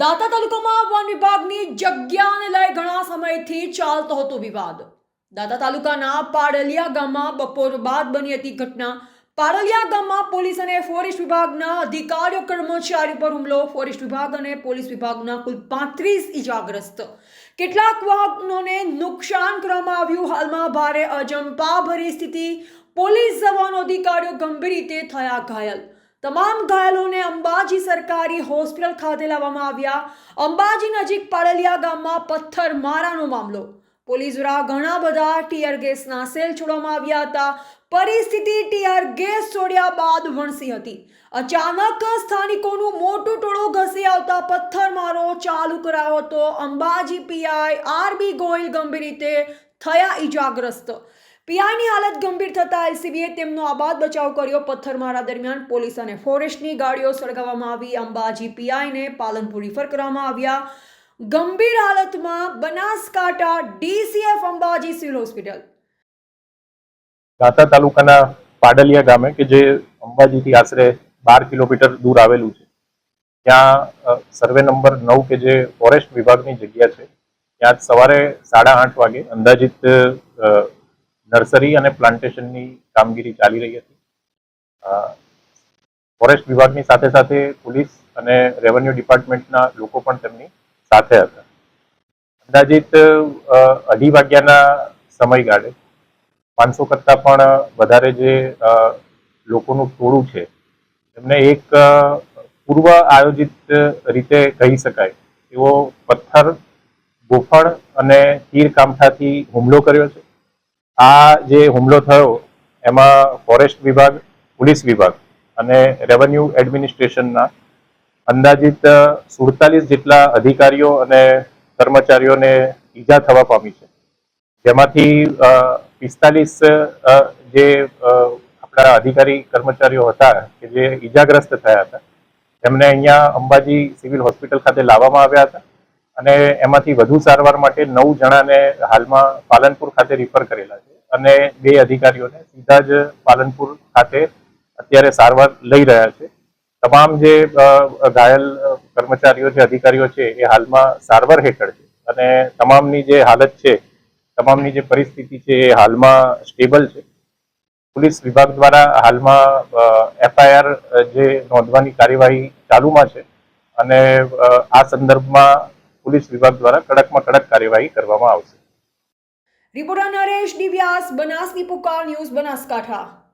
દાતા તાલુકામાં વન વિભાગની જગ્યાને લઈ ઘણા સમયથી ચાલતો હતો વિવાદ. દાતા તાલુકાના પાડલિયા ગામમાં બપોર બાદ બની હતી ઘટના. પાડલિયા ગામમાં પોલીસ અને ફોરેસ્ટ વિભાગના અધિકારીઓ કર્મચારી પર હુમલો. ફોરેસ્ટ વિભાગ અને પોલીસ વિભાગના કુલ પાંત્રીસ ઇજાગ્રસ્ત. કેટલાક વાહનોને નુકસાન કરવામાં આવ્યું. હાલમાં ભારે અજંપા ભરી સ્થિતિ. પોલીસ જવાનો અધિકારીઓ ગંભીર રીતે થયા ઘાયલ. તમામ ઘાયલોને અંબાજી સરકારી હોસ્પિટલ ખાતે લાવવામાં આવ્યા. અંબાજી નજીક પાડલિયા ગામમાં પથ્થરમારાનો મામલો. પોલીસ દ્વારા ઘણા બધા ટીયર ગેસના સેલ છોડવામાં આવ્યા હતા. પરિસ્થિતિ ટીયર ગેસ છોડ્યા બાદ વણસી હતી. અચાનક સ્થાનિકોનું મોટું ટોળું ઘસી આવતા પથ્થરમારો ચાલુ કરાયો હતો. અંબાજી પીઆઈ આરબી ગોયલ ગંભીર રીતે થયા ઈજાગ્રસ્ત. પીઆઈની હાલત ગંભીર થતા એલસીબીએ તેમનો આબાદ બચાવ કર્યો. પથ્થરમારા દરમિયાન પોલીસ અને ફોરેસ્ટની ગાડીઓ સળગાવવામાં આવી. અંબાજી પીઆઈને પાલનપુર રિફર કરવામાં આવ્યા. ગંભીર હાલતમાં Banaskantha DCF Ambaji civil hospital. દાતા તાલુકાના પાડલિયા ગામે, કે જે અંબાજીથી આશરે બાર કિલોમીટર દૂર આવેલું છે, ત્યાં સર્વે નંબર નવ, કે જે ફોરેસ્ટ વિભાગની જગ્યા છે, ત્યાં સવારે સાડા આઠ વાગે અંદાજિત નર્સરી અને પ્લાન્ટેશનની કામગીરી ચાલી રહી હતી. ફોરેસ્ટ વિભાગની સાથે સાથે પોલીસ અને રેવન્યુ ડિપાર્ટમેન્ટના લોકો પણ તેમની સાથે હતા. અંદાજિત અઢી વાગ્યાના સમયગાળે પાંચસો કરતાં પણ વધારે જે લોકોનું ટોળું છે એમને એક પૂર્વ આયોજિત રીતે કહી શકાય એવો પથ્થર ગોફળ અને તીર કામઠાથી હુમલો કર્યો છે. આ જે હુમલો થયો, એમાં ફોરેસ્ટ વિભાગ, પોલીસ વિભાગ અને રેવન્યુ એડમિનિસ્ટ્રેશનના અંદાજિત સુડતાલીસ જેટલા અધિકારીઓ અને કર્મચારીઓને ઈજા થવા પામી છે. જેમાંથી પિસ્તાલીસ જે આપણા અધિકારી કર્મચારીઓ હતા કે જે ઈજાગ્રસ્ત થયા હતા, તેમને અહીંયા અંબાજી સિવિલ હોસ્પિટલ ખાતે લાવવામાં આવ્યા હતા અને એમાંથી વધુ સારવાર માટે નવ જણાને હાલમાં પાલનપુર ખાતે રિફર કરેલા છે. અને બે અધિકારીઓને સીધા જ પાલનપુર ખાતે અત્યારે સારવાર લઈ રહ્યા છે. તમામ જે ઘાયલ કર્મચારીઓ છે અધિકારીઓ છે, એ હાલમાં સારવાર હેઠળ છે. અને તમામની જે હાલત છે, તમામની જે પરિસ્થિતિ છે, એ હાલમાં સ્ટેબલ છે. પોલીસ વિભાગ દ્વારા હાલમાં એફઆઈઆર જે નોંધવાની કાર્યવાહી ચાલુમાં છે. અને આ સંદર્ભમાં પોલીસ વિભાગ દ્વારા કડકમાં કડક કાર્યવાહી કરવામાં આવશે. રિપોર્ટર નરેશ ડી વ્યાસ બનાસની પુકાર ન્યૂઝ બનાસકાંઠા.